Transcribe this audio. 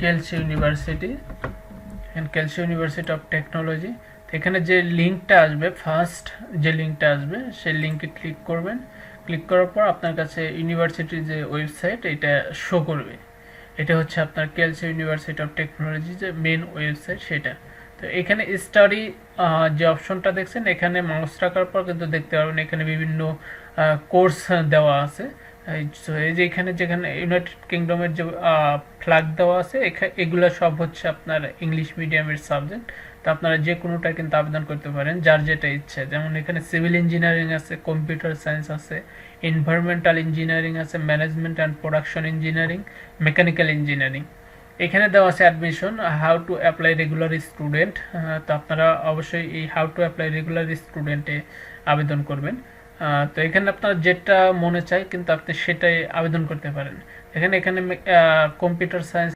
Kelsey university and কেলসি university of technology. এখানে যে লিঙ্কটা আসবে, ফার্স্ট যে লিঙ্কটা আসবে, সেই লিঙ্কে ক্লিক করবেন। ক্লিক করার পর আপনার কাছে ইউনিভার্সিটির যে ওয়েবসাইট, এটা শো করবে। এটা হচ্ছে আপনার কেলসি ইউনিভার্সিটি অফ টেকনোলজি যে মেন ওয়েবসাইট, সেটা। তো এখানে স্টাডি যে অপশনটা দেখছেন, এখানে মাউস রাখার পর কিন্তু দেখতে পারবেন, এখানে বিভিন্ন কোর্স দেওয়া আছে। এই যে এখানে যেখানে ইউনাইটেড কিংডমের যে ফ্ল্যাগ দেওয়া আছে এগুলো সব হচ্ছে আপনার ইংলিশ মিডিয়ামের সাবজেক্ট তো আপনারা যে কোনোটা কিন্তু আবেদন করতে পারেন, যার যেটা ইচ্ছে। যেমন এখানে সিভিল ইঞ্জিনিয়ারিং আছে কম্পিউটার সায়েন্স আছে এনভায়রনমেন্টাল ইঞ্জিনিয়ারিং আছে management and production engineering mechanical engineering এখানে দেওয়া আছে admission how to apply regular student তো আপনারা অবশ্যই এই হাউ টু অ্যাপ্লাই রেগুলার স্টুডেন্টে আবেদন করবেন। তো এখানে আপনার যেটা মনে চায়, কিন্তু আপনি সেটাই আবেদন করতে পারেন। এখানে এখানে কম্পিউটার সায়েন্স